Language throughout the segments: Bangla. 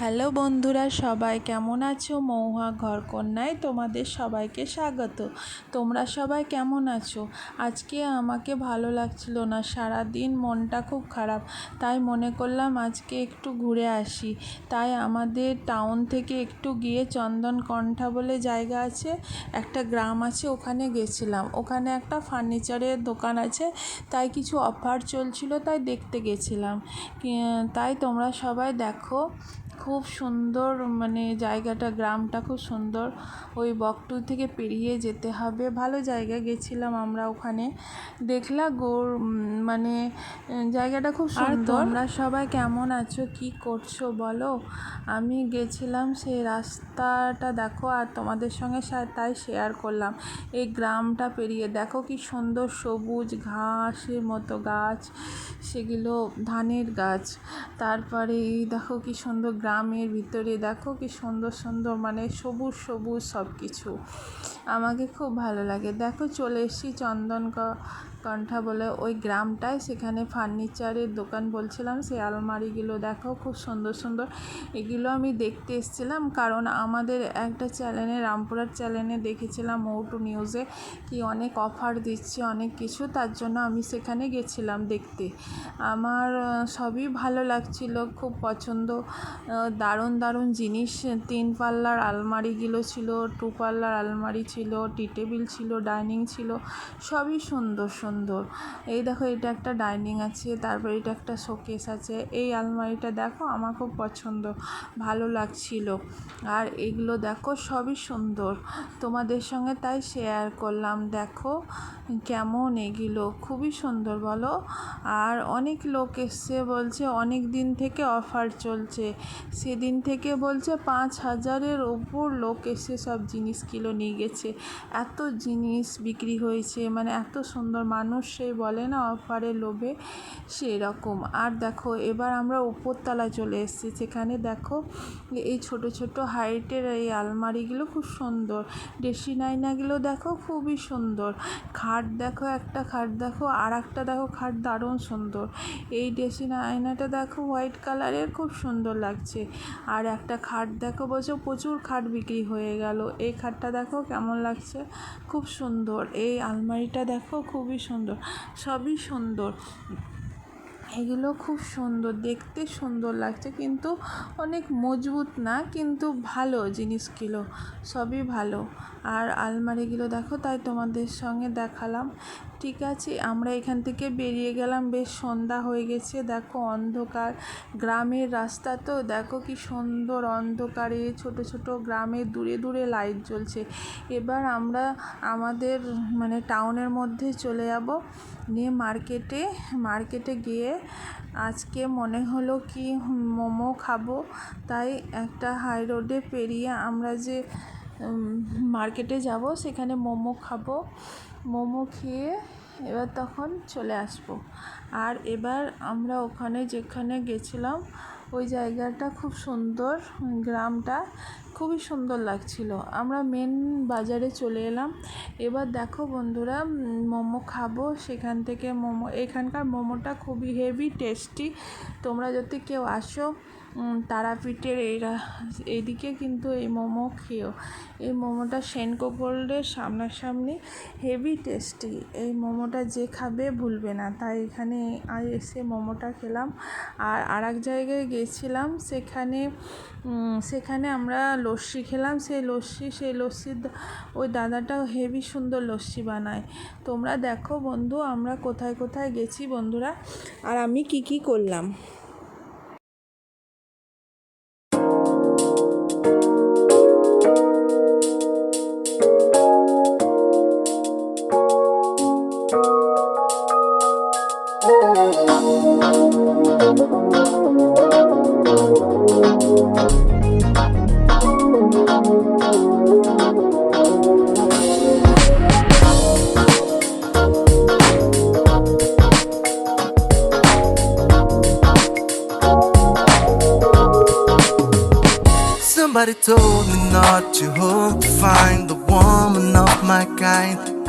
হ্যালো বন্ধুরা, সবাই কেমন আছো? মৌহা ঘরকন্যায় তোমাদের সবাইকে স্বাগত। তোমরা সবাই কেমন আছো? আজকে আমাকে ভালো লাগছিল না সারা দিন মনটা খুব খারাপ, তাই মনে করলাম আজকে একটু ঘুরে আসি। তাই আমাদের টাউন থেকে একটু গিয়ে চন্দনকণ্ঠা বলে জায়গা আছে, একটা গ্রাম আছে, ওখানে গেছিলাম। ওখানে একটা ফার্নিচারের দোকান আছে, তাই কিছু অফার চলছিল, তাই দেখতে গেছিলাম। তাই তোমরা সবাই দেখো খুব সুন্দর মানে জায়গাটা গ্রামটা খুব সুন্দর। ওই বকটু থেকে পেরিয়ে যেতে হবে। ভালো জায়গা গেছিলাম আমরা ওখানে। দেখলা গোর মানে জায়গাটা খুব সুন্দর। তোমরা সবাই কেমন আছো? কি করছ বলো? আমি গেছিলাম সেই রাস্তাটা দেখো আর তোমাদের সঙ্গে তাই শেয়ার করলাম। এই গ্রামটা পেরিয়ে দেখো কি সুন্দর সবুজ ঘাসের মতো গাছ সেগুলো ধানের গাছ। তারপরে এই দেখো কি সুন্দর গ্রামের ভিতরে দেখো কি সুন্দর সুন্দর মানে সবুজ সবুজ সব কিছু আমাকে খুব ভালো লাগে। দেখো চলে এসেছি চন্দন কণ্ঠা বলে ওই গ্রামটায় সেখানে ফার্নিচারের দোকান বলছিলাম, সেই আলমারিগুলো দেখো খুব সুন্দর সুন্দর। এগুলো আমি দেখতে এসেছিলাম কারণ আমাদের একটা চ্যানেলে রামপুরার চ্যানেলে দেখেছিলাম মৌটু নিউজে কি অনেক অফার দিচ্ছে, অনেক কিছু, তার জন্য আমি সেখানে গেছিলাম দেখতে। আমার সবই ভালো লাগছিল, খুব পছন্দ দারুণ দারুণ জিনিস, তিন পাল্লার আলমারিগুলো ছিল, টু পাল্লার আলমারি ছিল, টি টেবিল ছিল, ডাইনিং ছিল, সবই সুন্দর সুন্দর। এই দেখো, এটা একটা ডাইনিং আছে, তারপর এটা একটা শোকেস আছে। এই আলমারিটা দেখো, আমার খুব পছন্দ, ভালো লাগছিল। আর এগুলো দেখো, সবই সুন্দর। তোমাদের সঙ্গে তাই শেয়ার করলাম, দেখো কেমন এগুলো, খুবই সুন্দর বলো। আর অনেক লোক এসছে, বলছে অনেক দিন থেকে অফার চলছে। সেদিন থেকে বলছে পাঁচ হাজারের ওপর লোক এসে সব জিনিসগুলো নিয়ে গেছে। এত জিনিস বিক্রি হয়েছে মানে এত সুন্দর মানুষ সেই বলে না, অফারে লোভে সেই রকম আর দেখো, এবার আমরা উপরতলায় চলে এসেছি সেখানে দেখো এই ছোট ছোট হাইটের এই আলমারিগুলো খুব সুন্দর। ড্রেসিং আয়নাগুলো দেখো খুবই সুন্দর। খাট দেখো, একটা খাট দেখো আর একটা দেখো, খাট দারুণ সুন্দর। এই ড্রেসিং আয়নাটা দেখো হোয়াইট কালারের খুব সুন্দর লাগছে। আর একটা খাট দেখো, বলছো প্রচুর খাট বিক্রি হয়ে গেল। এই খাটটা দেখো কেমন লাগছে? খুব সুন্দর। এই আলমারিটা দেখো খুবই সুন্দর, সবই সুন্দর। এগুলো খুব সুন্দর, দেখতে সুন্দর লাগছে কিন্তু অনেক মজবুত না, কিন্তু ভালো জিনিসগুলো, সবই ভালো। আর আলমারিগুলো দেখো, তাই তোমাদের সঙ্গে দেখালাম। ঠিক আছে, আমরা এখান থেকে বেরিয়ে গেলাম। বেশ সন্ধ্যা হয়ে গেছে। দেখো অন্ধকার। গ্রামের রাস্তা তো, দেখো কি সুন্দর অন্ধকারে, ছোট ছোট গ্রামে দূরে দূরে লাইট জ্বলছে। এবার আমরা আমাদের মানে টাউনের মধ্যে চলে যাব। নিয়ে মার্কেটে মার্কেটে গিয়ে আজকে মনে হলো কি মোমো খাব। তাই একটা হাই রোডে পেরিয়ে আমরা যে মার্কেটে যাব, সেখানে মোমো খাব। মোমো খেয়ে এবার তখন চলে আসব। আর এবার আমরা ওখানে যেখানে গেছিলাম, ওই জায়গাটা খুব সুন্দর, গ্রামটা খুবই সুন্দর লাগছিল। আমরা মেন বাজারে চলে এলাম। এবার দেখো বন্ধুরা মোমো খাব, সেখান থেকে মোমো, এখানকার মোমোটা খুবই হেভি টেস্টি তোমরা যদি কেউ আসো তারাপীঠের এই এইদিকে কিন্তু এই মোমো খেয়েও। এই মোমোটা সেনকো গোল্ডের সামনাসামনি হেভি টেস্টি। এই মোমোটা যে খাবে ভুলবে না। তাই এখানে এসে মোমোটা খেলাম। আর আর এক জায়গায় গেছিলাম, সেখানে সেখানে আমরা লস্যি খেলাম। সেই লস্যি, সেই লস্যির ওই দাদাটাও হেভি সুন্দর লস্যি বানায়। তোমরা দেখো বন্ধু, আমরা কোথায় কোথায় গেছি বন্ধুরা। আর আমি কি কি করলাম? Somebody told me not to hope to find the woman of my kind.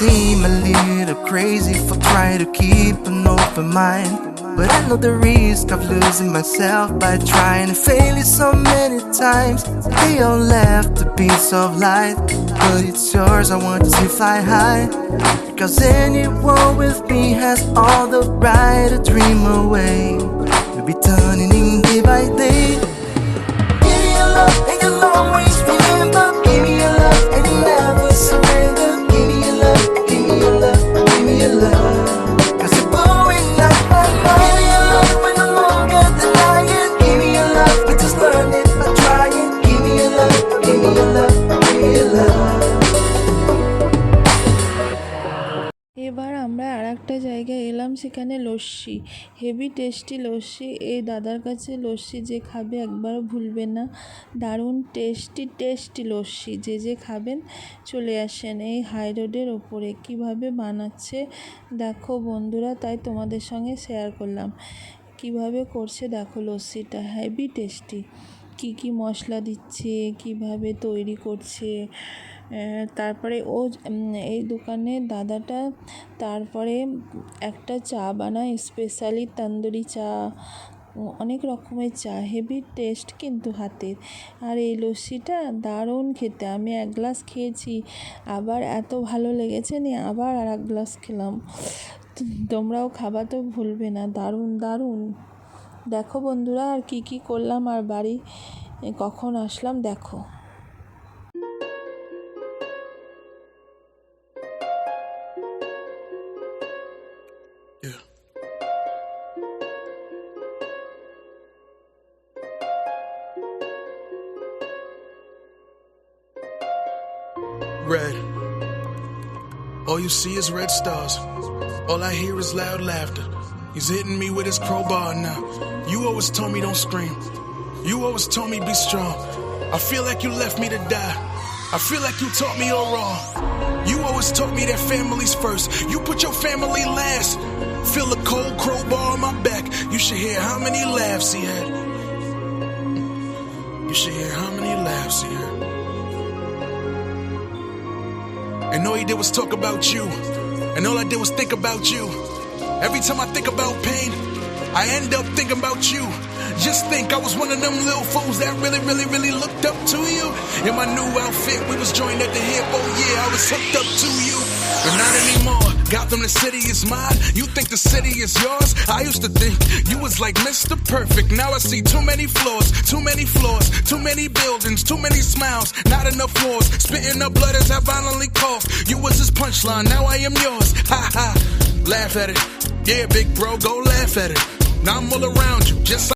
Seem a little crazy for trying to keep an open mind. But I know the risk of losing myself by trying to fail it so many times. They all left a piece of light, but it's yours. I want to see fly high. Because anyone with me has all the right to dream away. We'll be turning in day by day. সেখানে লস্যি, হেভি টেস্টি লস্যি। এই দাদার কাছে লস্যি যে খাবে একবারও ভুলবে না। দারুণ টেস্টি টেস্টি লস্যি। যে যে খাবেন, চলে আসেন এই হাই রোডের ওপরে। কীভাবে বানাচ্ছে? দেখো বন্ধুরা, তাই তোমাদের সঙ্গে শেয়ার করলাম। কীভাবে করছে দেখো লস্যিটা? Heavy tasty. কি কি মশলা দিচ্ছে, কীভাবে তৈরি করছে তারপরে ও এই দোকানে দাদাটা তারপরে একটা চা বানায় স্পেশালি তন্দুরি চা অনেক রকমের চা হেভি টেস্ট কিন্তু হাতের। আর এই লস্যিটা দারুণ খেতে, আমি এক গ্লাস খেয়েছি, আবার এত ভালো লেগেছে নিয়ে আবার আর এক গ্লাস খেলাম। তোমরাও খাবা তো ভুলবে না, দারুণ দারুণ। দেখো বন্ধুরা আর কি কি করলাম আর বাড়ি কখন আসলাম দেখো. Red. All you see is red stars. All I hear is loud laughter. He's hitting me with his crowbar now. You always told me don't scream. You always told me be strong. I feel like you left me to die. I feel like you taught me all wrong. You always taught me that family's first. You put your family last. Feel a cold crowbar on my back. You should hear how many laughs he had. You should hear how many laughs he had. And all he did was talk about you. And all I did was think about you. Every time I think about pain, I end up thinking about you. Just think I was one of them little fools that really, really, really looked up to you. In my new outfit, we was joined at the hip. Oh yeah, I was hooked up to you. But not anymore. Gotham, the city is mine. You think the city is yours? I used to think you was like Mr. Perfect. Now I see too many flaws, too many floors, too many buildings, too many smiles, not enough wars. Spitting up blood as I violently cough. You was his punchline, now I am yours. Ha ha. Laugh at it. Yeah, big bro, go laugh at it. Now I'm all around you, just